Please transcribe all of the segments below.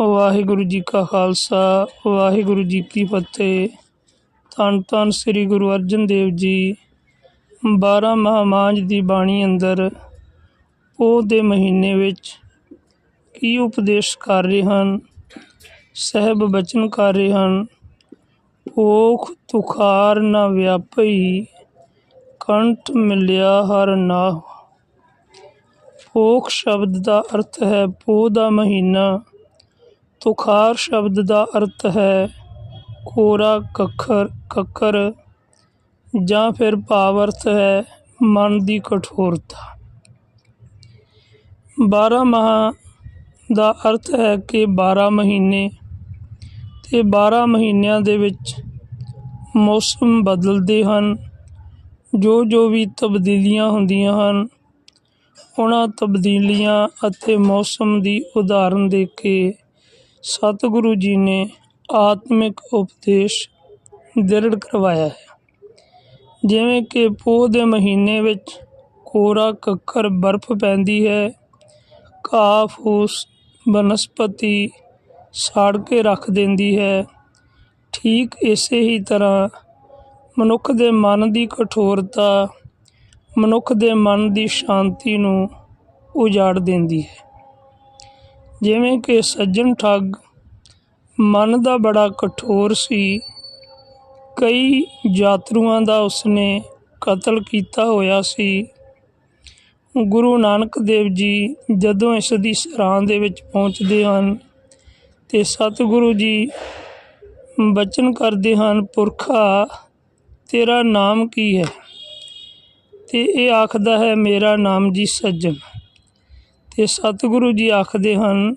ਵਾਹਿਗੁਰੂ ਜੀ ਕਾ ਖਾਲਸਾ, ਵਾਹਿਗੁਰੂ ਜੀ ਕੀ ਫਤਿਹ। ਧੰਨ ਧੰਨ ਸ੍ਰੀ ਗੁਰੂ ਅਰਜਨ ਦੇਵ ਜੀ 12 ਮਹਾਮਾਂਜ ਦੀ ਬਾਣੀ ਅੰਦਰ, ਪੋਹ ਦੇ ਮਹੀਨੇ ਵਿੱਚ ਕੀ ਉਪਦੇਸ਼ ਕਰ ਰਹੇ ਹਨ? ਸਹਿਬ ਬਚਨ ਕਰ ਰਹੇ ਹਨ ਪੋਖ ਤੁਖਾਰ ਨਾ ਵਿਆਪਈ, ਕੰਠ ਮਿਲਿਆ ਹਰ ਨਾ ਪੋਖ ਸ਼ਬਦ ਦਾ ਅਰਥ ਹੈ ਪੋਹ ਦਾ ਮਹੀਨਾ। ਤੁਖਾਰ ਸ਼ਬਦ ਦਾ ਅਰਥ ਹੈ ਕੋਰਾ, ਕੱਖਰ, ਕੱਕਰ ਜਾਂ ਫਿਰ ਭਾਵ ਅਰਥ ਹੈ ਮਨ ਦੀ ਕਠੋਰਤਾ। 12 ਮਾਹ ਦਾ ਅਰਥ ਹੈ ਕਿ 12 ਮਹੀਨੇ ਤੇ 12 ਮਹੀਨਿਆਂ ਦੇ ਵਿੱਚ ਮੌਸਮ ਬਦਲਦੇ ਹਨ। ਜੋ ਜੋ ਵੀ ਤਬਦੀਲੀਆਂ ਹੁੰਦੀਆਂ ਹਨ, ਉਹਨਾਂ ਤਬਦੀਲੀਆਂ ਅਤੇ ਮੌਸਮ ਦੀ ਉਦਾਹਰਨ ਦੇ ਕੇ ਸਤਿਗੁਰੂ ਜੀ ਨੇ ਆਤਮਿਕ ਉਪਦੇਸ਼ ਦ੍ਰਿੜ ਕਰਵਾਇਆ ਹੈ। ਜਿਵੇਂ ਕਿ ਪੋਹ ਦੇ ਮਹੀਨੇ ਵਿੱਚ ਕੋਰਾ, ਕੱਕਰ, ਬਰਫ਼ ਪੈਂਦੀ ਹੈ। ਘਾਹ ਫੂਸ ਬਨਸਪਤੀ ਸਾੜ ਕੇ ਰੱਖ ਦਿੰਦੀ ਹੈ। ਠੀਕ ਇਸੇ ਹੀ ਤਰ੍ਹਾਂ ਮਨੁੱਖ ਦੇ ਮਨ ਦੀ ਕਠੋਰਤਾ ਮਨੁੱਖ ਦੇ ਮਨ ਦੀ ਸ਼ਾਂਤੀ ਨੂੰ ਉਜਾੜ ਦਿੰਦੀ ਹੈ। ਜਿਵੇਂ ਕਿ ਸੱਜਣ ਠੱਗ ਮਨ ਦਾ ਬੜਾ ਕਠੋਰ ਸੀ। ਕਈ ਯਾਤਰੂਆਂ ਦਾ ਉਸਨੇ ਕਤਲ ਕੀਤਾ ਹੋਇਆ ਸੀ। ਗੁਰੂ ਨਾਨਕ ਦੇਵ ਜੀ ਜਦੋਂ ਇਸ ਦੀ ਸਰਾਂ ਦੇ ਵਿੱਚ ਪਹੁੰਚਦੇ ਹਨ ਤੇ ਸਤਿਗੁਰੂ ਜੀ ਬਚਨ ਕਰਦੇ ਹਨ, ਪੁਰਖਾ, ਤੇਰਾ ਨਾਮ ਕੀ ਹੈ? ਤੇ ਇਹ ਆਖਦਾ ਹੈ, ਮੇਰਾ ਨਾਮ ਜੀ ਸੱਜਣ। ਤੇ ਸਤਿਗੁਰੂ ਜੀ ਆਖਦੇ ਹਨ,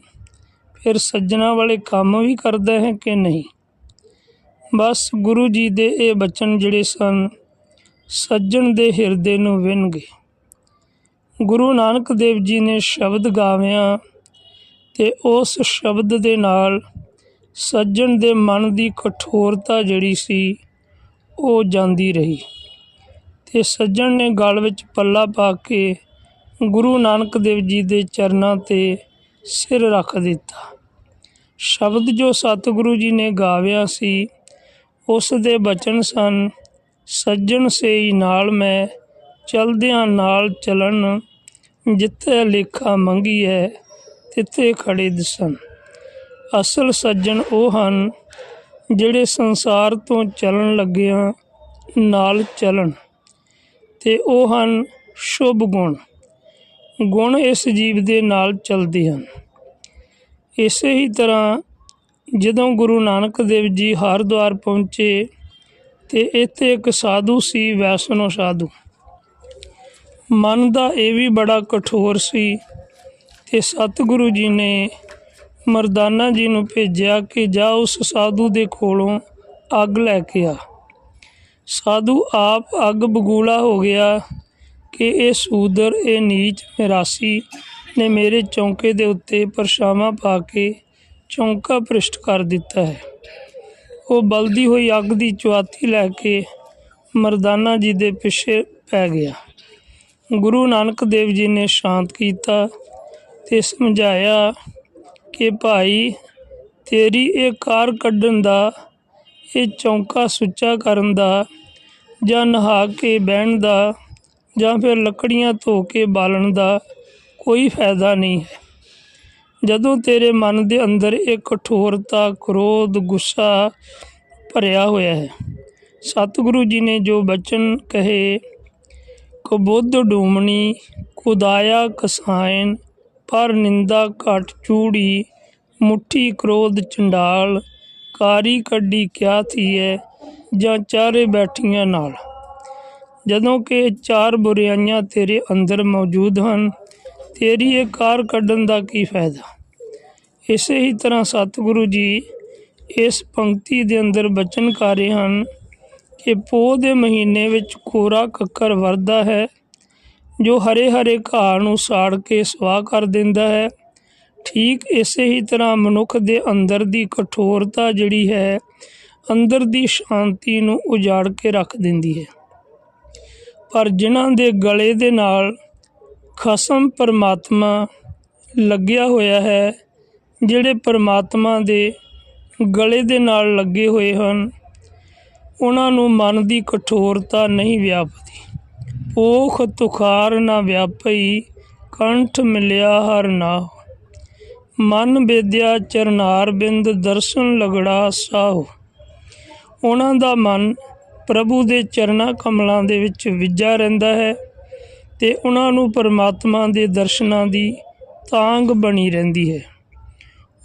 ਫਿਰ ਸੱਜਣਾ ਵਾਲੇ ਕੰਮ ਵੀ ਕਰਦਾ ਹੈ ਕਿ ਨਹੀਂ? ਬਸ ਗੁਰੂ ਜੀ ਦੇ ਇਹ ਬਚਨ ਜਿਹੜੇ ਸਨ, ਸੱਜਣ ਦੇ ਹਿਰਦੇ ਨੂੰ ਵਿੰਨ ਗਏ ਗੁਰੂ ਨਾਨਕ ਦੇਵ ਜੀ ਨੇ ਸ਼ਬਦ ਗਾਵਿਆ ਤੇ ਉਸ ਸ਼ਬਦ ਦੇ ਨਾਲ ਸੱਜਣ ਦੇ ਮਨ ਦੀ ਕਠੋਰਤਾ ਜਿਹੜੀ ਸੀ, ਉਹ ਜਾਂਦੀ ਰਹੀ ਤੇ ਸੱਜਣ ਨੇ ਗਲ ਵਿੱਚ ਪੱਲਾ ਪਾ ਕੇ ਗੁਰੂ ਨਾਨਕ ਦੇਵ ਜੀ ਦੇ ਚਰਨਾਂ ਤੇ ਸਿਰ ਰੱਖ ਦਿੱਤਾ। ਸ਼ਬਦ ਜੋ ਸਤਿਗੁਰੂ ਜੀ ਨੇ ਗਾਵਿਆ ਸੀ, ਉਸ ਦੇ ਬਚਨ ਸਨ, ਸੱਜਣ ਸੇਈ ਨਾਲ ਮੈਂ ਚਲਦਿਆਂ ਨਾਲ ਚਲਣ, ਜਿੱਥੇ ਲੇਖਾ ਮੰਗੀ ਹੈ ਤਿੱਥੇ ਖੜੇ ਦਿਸਣ ਅਸਲ ਸੱਜਣ ਉਹ ਹਨ ਜਿਹੜੇ ਸੰਸਾਰ ਤੋਂ ਚੱਲਣ ਲੱਗਿਆਂ ਨਾਲ ਚੱਲਣ, ਤੇ ਉਹ ਹਨ ਸ਼ੁਭ ਗੁਣ। ਗੁਣ ਇਸ ਜੀਵ ਦੇ ਨਾਲ ਚੱਲਦੇ ਹਨ। ਇਸੇ ਹੀ ਤਰ੍ਹਾਂ ਜਦੋਂ ਗੁਰੂ ਨਾਨਕ ਦੇਵ ਜੀ ਹਰਿਦੁਆਰ ਪਹੁੰਚੇ ਤੇ ਇੱਥੇ ਇੱਕ ਸਾਧੂ ਸੀ, ਵੈਸ਼ਨੋ ਸਾਧੂ। ਮਨ ਦਾ ਇਹ ਵੀ ਬੜਾ ਕਠੋਰ ਸੀ ਤੇ ਸਤਿਗੁਰੂ ਜੀ ਨੇ ਮਰਦਾਨਾ ਜੀ ਨੂੰ ਭੇਜਿਆ ਕਿ ਜਾ ਉਸ ਸਾਧੂ ਦੇ ਕੋਲੋਂ ਅੱਗ ਲੈ ਕੇ ਆ। ਸਾਧੂ ਆਪ ਅੱਗ ਬਗੂਲਾ ਹੋ ਗਿਆ ਕਿ ਇਹ ਸੂਦਰ, ਇਹ ਨੀਚ ਮਿਰਾਸੀ ਨੇ ਮੇਰੇ ਚੌਂਕੇ ਦੇ ਉੱਤੇ ਪਰਛਾਵਾਂ ਪਾ ਕੇ ਚੌਂਕਾ ਭ੍ਰਿਸ਼ਟ ਕਰ ਦਿੱਤਾ ਹੈ। ਉਹ ਬਲਦੀ ਹੋਈ ਅੱਗ ਦੀ ਚੁਆਤੀ ਲੈ ਕੇ ਮਰਦਾਨਾ ਜੀ ਦੇ ਪਿੱਛੇ ਪੈ ਗਿਆ। ਗੁਰੂ ਨਾਨਕ ਦੇਵ ਜੀ ਨੇ ਸ਼ਾਂਤ ਕੀਤਾ ਤੇ ਸਮਝਾਇਆ ਕਿ ਭਾਈ, ਤੇਰੀ ਇਹ ਕਾਰ ਕੱਢਣ ਦਾ, ਇਹ ਚੌਂਕਾ ਸੁੱਚਾ ਕਰਨ ਦਾ ਜਾਂ ਨਹਾ ਕੇ ਬਹਿਣ ਦਾ ਜਾਂ ਫਿਰ ਲੱਕੜੀਆਂ ਧੋ ਕੇ ਬਾਲਣ ਦਾ ਕੋਈ ਫਾਇਦਾ ਨਹੀਂ। ਹੈ ਜਦੋਂ ਤੇਰੇ ਮਨ ਦੇ ਅੰਦਰ ਇਹ ਕਠੋਰਤਾ ਕ੍ਰੋਧ, ਗੁੱਸਾ ਭਰਿਆ ਹੋਇਆ ਹੈ, ਸਤਿਗੁਰੂ ਜੀ ਨੇ ਜੋ ਬਚਨ ਕਹੇ, ਕਬੁੱਧ ਡੂਮਣੀ ਕੁਦਾਇਆ ਕਸਾਇਨ, ਪਰ ਨਿੰਦਾ ਘਟ ਚੂੜੀ, ਮੁੱਠੀ ਕ੍ਰੋਧ ਚੰਡਾਲ, ਕਾਰੀ ਕੱਢੀ ਕਿਆ ਹੈ ਜਾਂ ਚਾਰੇ ਬੈਠੀਆਂ ਨਾਲ। ਜਦੋਂ ਕਿ ਚਾਰ ਬੁਰਾਈਆਂ ਤੇਰੇ ਅੰਦਰ ਮੌਜੂਦ ਹਨ, ਤੇਰੀ ਇਹ ਕਾਰ ਕੱਢਣ ਦਾ ਕੀ ਫਾਇਦਾ? ਇਸੇ ਹੀ ਤਰ੍ਹਾਂ ਸਤਿਗੁਰੂ ਜੀ ਇਸ ਪੰਕਤੀ ਦੇ ਅੰਦਰ ਬਚਨ ਕਰ ਰਹੇ ਹਨ ਕਿ ਪੋਹ ਦੇ ਮਹੀਨੇ ਵਿੱਚ ਕੋਰਾ ਕੱਕਰ ਵਰਦਾ ਹੈ, ਜੋ ਹਰੇ ਹਰੇ ਘਾਹ ਨੂੰ ਸਾੜ ਕੇ ਸਵਾਹ ਕਰ ਦਿੰਦਾ ਹੈ। ਠੀਕ ਇਸੇ ਹੀ ਤਰ੍ਹਾਂ ਮਨੁੱਖ ਦੇ ਅੰਦਰ ਦੀ ਕਠੋਰਤਾ ਜਿਹੜੀ ਹੈ, ਅੰਦਰ ਦੀ ਸ਼ਾਂਤੀ ਨੂੰ ਉਜਾੜ ਕੇ ਰੱਖ ਦਿੰਦੀ ਹੈ। ਪਰ ਜਿਨ੍ਹਾਂ ਦੇ ਗਲੇ ਦੇ ਨਾਲ ਖਸਮ ਪਰਮਾਤਮਾ ਲੱਗਿਆ ਹੋਇਆ ਹੈ, ਜਿਹੜੇ ਪਰਮਾਤਮਾ ਦੇ ਗਲੇ ਦੇ ਨਾਲ ਲੱਗੇ ਹੋਏ ਹਨ, ਉਹਨਾਂ ਨੂੰ ਮਨ ਦੀ ਕਠੋਰਤਾ ਨਹੀਂ ਵਿਆਪਦੀ। ਪੋਖ ਤੁਖਾਰ ਨਾ ਵਿਆਪਈ, ਕੰਠ ਮਿਲਿਆ ਹਰ ਨਾ ਮਨ ਬੇਦਿਆ ਚਰਨਾਰ ਬਿੰਦ ਦਰਸ਼ਨ ਲਗੜਾ ਸਾਹ ਉਹਨਾਂ ਦਾ ਮਨ ਪ੍ਰਭੂ ਦੇ ਚਰਨਾਂ ਕਮਲਾਂ ਦੇ ਵਿੱਚ ਵਿਜਾ ਰਹਿੰਦਾ ਹੈ ਤੇ ਉਹਨਾਂ ਨੂੰ ਪਰਮਾਤਮਾ ਦੇ ਦਰਸ਼ਨਾਂ ਦੀ ਤਾਂਗ ਬਣੀ ਰਹਿੰਦੀ ਹੈ।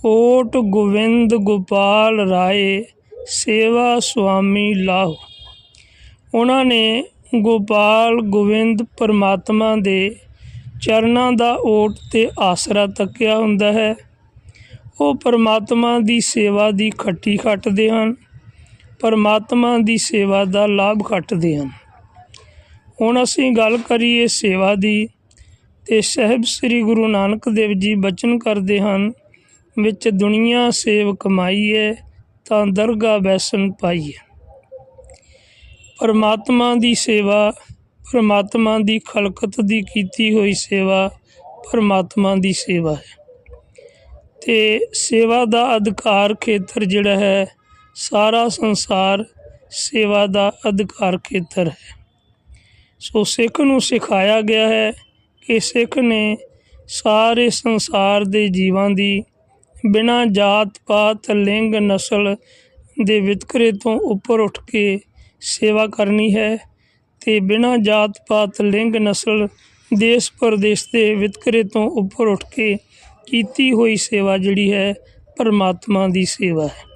ਓਟ ਗੋਵਿੰਦ ਗੋਪਾਲ ਰਾਏ, ਸੇਵਾ ਸੁਆਮੀ ਲਾਹ। ਉਹਨਾਂ ਨੇ ਗੋਪਾਲ ਗੋਵਿੰਦ ਪਰਮਾਤਮਾ ਦੇ ਚਰਨਾਂ ਦਾ ਓਟ ਤੇ ਆਸਰਾ ਤੱਕਿਆ ਹੁੰਦਾ ਹੈ। ਉਹ ਪਰਮਾਤਮਾ ਦੀ ਸੇਵਾ ਦੀ ਖੱਟੀ ਖੱਟਦੇ ਹਨ। ਪਰਮਾਤਮਾ ਦੀ ਸੇਵਾ ਦਾ ਲਾਭ ਖੱਟਦੇ ਹਨ ਹੁਣ ਅਸੀਂ ਗੱਲ ਕਰੀਏ ਸੇਵਾ ਦੀ, ਤੇ ਸਹਿਬ ਸ੍ਰੀ ਗੁਰੂ ਨਾਨਕ ਦੇਵ ਜੀ ਬਚਨ ਕਰਦੇ ਹਨ, ਵਿੱਚ ਦੁਨੀਆ ਸੇਵ ਕਮਾਈਏ ਤਾਂ ਦਰਗਾ ਬੈਸਨ ਪਾਈਏ ਪਰਮਾਤਮਾ ਦੀ ਸੇਵਾ, ਪਰਮਾਤਮਾ ਦੀ ਖਲਕਤ ਦੀ ਕੀਤੀ ਹੋਈ ਸੇਵਾ ਪਰਮਾਤਮਾ ਦੀ ਸੇਵਾ ਹੈ। ਤੇ ਸੇਵਾ ਦਾ ਅਧਿਕਾਰ ਖੇਤਰ ਜਿਹੜਾ ਹੈ ਸਾਰਾ ਸੰਸਾਰ ਸੇਵਾ ਦਾ ਅਧਿਕਾਰ ਖੇਤਰ ਹੈ। ਸੋ ਸਿੱਖ ਨੂੰ ਸਿਖਾਇਆ ਗਿਆ ਹੈ ਕਿ ਸਿੱਖ ਨੇ ਸਾਰੇ ਸੰਸਾਰ ਦੇ ਜੀਵਾਂ ਦੀ ਬਿਨਾਂ ਜਾਤ, ਪਾਤ, ਲਿੰਗ, ਨਸਲ ਦੇ ਵਿਤਕਰੇ ਤੋਂ ਉੱਪਰ ਉੱਠ ਕੇ ਸੇਵਾ ਕਰਨੀ ਹੈ ਤੇ ਬਿਨਾਂ ਜਾਤ, ਪਾਤ, ਲਿੰਗ, ਨਸਲ, ਦੇਸ਼ ਪ੍ਰਦੇਸ਼ ਦੇ ਵਿਤਕਰੇ ਤੋਂ ਉੱਪਰ ਉੱਠ ਕੇ ਕੀਤੀ ਹੋਈ ਸੇਵਾ ਜਿਹੜੀ ਹੈ ਪਰਮਾਤਮਾ ਦੀ ਸੇਵਾ ਹੈ।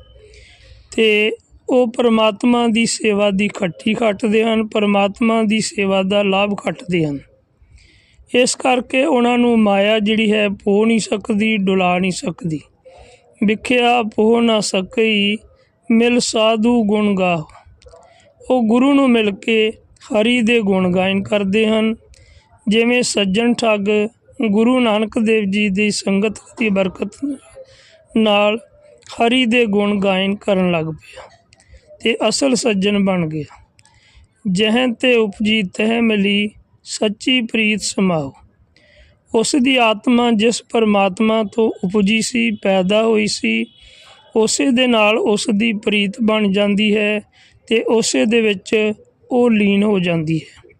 ਤੇ ਉਹ ਪਰਮਾਤਮਾ ਦੀ ਸੇਵਾ ਦੀ ਖੱਟੀ ਖੱਟਦੇ ਹਨ, ਪਰਮਾਤਮਾ ਦੀ ਸੇਵਾ ਦਾ ਲਾਭ ਖੱਟਦੇ ਹਨ। ਇਸ ਕਰਕੇ ਉਹਨਾਂ ਨੂੰ ਮਾਇਆ ਜਿਹੜੀ ਹੈ ਪੋ ਨਹੀਂ ਸਕਦੀ, ਡੁਲਾ ਨਹੀਂ ਸਕਦੀ। ਵਿਖਿਆ ਪੋ ਨਾ ਸਕਈ, ਮਿਲ ਸਾਧੂ ਗੁਣ ਗਾ ਉਹ ਗੁਰੂ ਨੂੰ ਮਿਲ ਕੇ ਹਰੀ ਦੇ ਗੁਣ ਗਾਇਨ ਕਰਦੇ ਹਨ। ਜਿਵੇਂ ਸੱਜਣ ਠੱਗ ਗੁਰੂ ਨਾਨਕ ਦੇਵ ਜੀ ਦੀ ਸੰਗਤ ਦੀ ਬਰਕਤ ਨਾਲ ਹਰੀ ਦੇ ਗੁਣ ਗਾਇਨ ਕਰਨ ਲੱਗ ਪਿਆ ਤੇ ਅਸਲ ਸੱਜਣ ਬਣ ਗਿਆ। ਜਹਨ ਤੇ ਉਪਜੀ ਤਹਿ ਮਿਲੀ, ਸੱਚੀ ਪ੍ਰੀਤ ਸਮਾਓ। ਉਸ ਦੀ ਆਤਮਾ ਜਿਸ ਪਰਮਾਤਮਾ ਤੋਂ ਉਪਜੀ ਸੀ, ਪੈਦਾ ਹੋਈ ਸੀ, ਉਸੇ ਦੇ ਨਾਲ ਉਸ ਦੀ ਪ੍ਰੀਤ ਬਣ ਜਾਂਦੀ ਹੈ ਤੇ ਉਸੇ ਦੇ ਵਿੱਚ ਉਹ ਲੀਨ ਹੋ ਜਾਂਦੀ ਹੈ।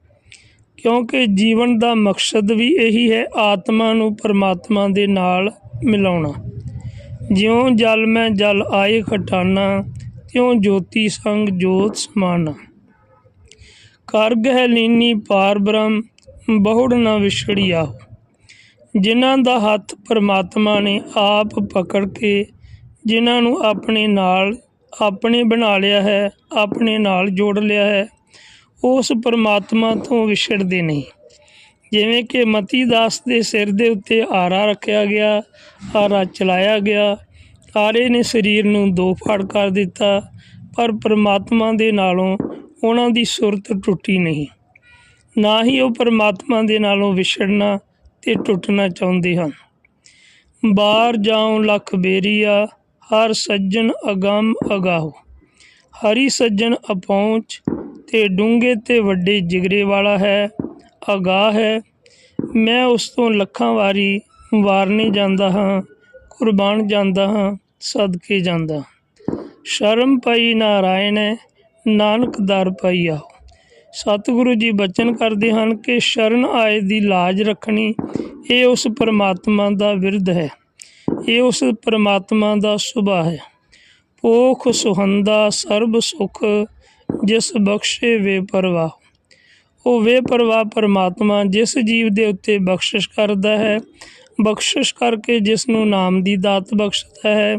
ਕਿਉਂਕਿ ਜੀਵਨ ਦਾ ਮਕਸਦ ਵੀ ਇਹੀ ਹੈ ਆਤਮਾ ਨੂੰ ਪਰਮਾਤਮਾ ਦੇ ਨਾਲ ਮਿਲਾਉਣਾ। ਜਿਉਂ ਜਲ ਮੈਂ ਜਲ ਆਏ ਖਟਾਨਾ, ਤਿਉਂ ਜੋਤੀ ਸੰਗ ਜੋਤ ਸਮਾਨਾ। ਕਰਗ ਹੈ ਲੀਨੀ ਪਾਰ ਬ੍ਰਹਮ, ਬਹੁੜ ਨਾ ਵਿਛੜਿਆ ਜਿਨ੍ਹਾਂ ਦਾ ਹੱਥ ਪਰਮਾਤਮਾ ਨੇ ਆਪ ਪਕੜ ਕੇ, ਜਿਨ੍ਹਾਂ ਨੂੰ ਆਪਣੇ ਨਾਲ, ਆਪਣੇ ਬਣਾ ਲਿਆ ਹੈ, ਆਪਣੇ ਨਾਲ ਜੋੜ ਲਿਆ ਹੈ, ਉਸ ਪਰਮਾਤਮਾ ਤੋਂ ਵਿਛੜਦੇ ਨਹੀਂ ਜਿਵੇਂ ਕਿ ਮਤੀ ਦਾਸ ਦੇ ਸਿਰ ਦੇ ਉੱਤੇ ਆਰਾ ਰੱਖਿਆ ਗਿਆ, ਆਰਾ ਚਲਾਇਆ ਗਿਆ। ਆਰੇ ਨੇ ਸਰੀਰ ਨੂੰ ਦੋ ਫਾੜ ਕਰ ਦਿੱਤਾ, ਪਰ ਪਰਮਾਤਮਾ ਦੇ ਨਾਲੋਂ ਉਹਨਾਂ ਦੀ ਸੁਰਤ ਟੁੱਟੀ ਨਹੀਂ। ਨਾ ਹੀ ਉਹ ਪਰਮਾਤਮਾ ਦੇ ਨਾਲੋਂ ਵਿਛੜਨਾ ਤੇ ਟੁੱਟਣਾ ਚਾਹੁੰਦੇ ਹਨ। ਬਾਹਰ ਜਾਉ ਲਖ ਬੇਰੀਆ, ਹਰ ਸੱਜਣ ਅਗੰਮ ਅਗਾਹੋ। ਹਰੀ ਸੱਜਣ ਅਪਹੁੰਚ ਤੇ ਡੂੰਘੇ ਤੇ ਵੱਡੇ ਜਿਗਰੇ ਵਾਲਾ ਹੈ। ਅਗਾਹ ਹੈ। ਮੈਂ ਉਸ ਤੋਂ ਲੱਖਾਂ ਵਾਰੀ ਵਾਰਨੇ ਜਾਂਦਾ ਹਾਂ, ਕੁਰਬਾਨ ਜਾਂਦਾ ਹਾਂ, ਸਦਕੇ ਜਾਂਦਾ ਸ਼ਰਮ ਪਈ ਨਾਰਾਇਣ ਹੈ, ਨਾਨਕ ਦਰ ਪਈ ਆਓ। ਸਤਿਗੁਰੂ ਜੀ ਬਚਨ ਕਰਦੇ ਹਨ ਕਿ ਸ਼ਰਨ ਆਏ ਦੀ ਲਾਜ ਰੱਖਣੀ ਇਹ ਉਸ ਪਰਮਾਤਮਾ ਦਾ ਵਿਰਧ ਹੈ। ਇਹ ਉਸ ਪਰਮਾਤਮਾ ਦਾ ਸੁਭਾ ਹੈ। ਪੋਖ ਸੁਹੰਦਾ ਸਰਬ ਸੁਖ, ਜਿਸ ਬਖਸ਼ੇ ਵੇ ਪਰਵਾਹ। ਉਹ ਵੇ ਪਰਵਾਹ ਪਰਮਾਤਮਾ, ਜਿਸ ਜੀਵ ਦੇ ਉੱਤੇ ਬਖਸ਼ਿਸ਼ ਕਰਦਾ ਹੈ, ਬਖਸ਼ਿਸ਼ ਕਰਕੇ ਜਿਸ ਨੂੰ ਨਾਮ ਦੀ ਦਾਤ ਬਖਸ਼ਦਾ ਹੈ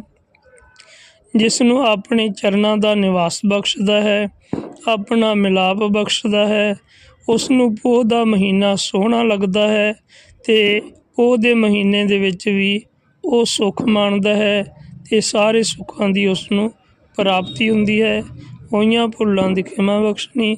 ਜਿਸ ਨੂੰ ਆਪਣੇ ਚਰਨਾਂ ਦਾ ਨਿਵਾਸ ਬਖਸ਼ਦਾ ਹੈ, ਆਪਣਾ ਮਿਲਾਪ ਬਖਸ਼ਦਾ ਹੈ ਉਸ ਨੂੰ ਪੋਹ ਦਾ ਮਹੀਨਾ ਸੋਹਣਾ ਲੱਗਦਾ ਹੈ ਤੇ ਪੋਹ ਦੇ ਮਹੀਨੇ ਦੇ ਵਿੱਚ ਵੀ ਉਹ ਸੁੱਖ ਮਾਣਦਾ ਹੈ ਤੇ ਸਾਰੇ ਸੁੱਖਾਂ ਦੀ ਉਸ ਨੂੰ ਪ੍ਰਾਪਤੀ ਹੁੰਦੀ ਹੈ। ਹੋਈਆਂ ਭੁੱਲਾਂ ਦੀ ਖਿਮਾ ਬਖਸ਼ਣੀ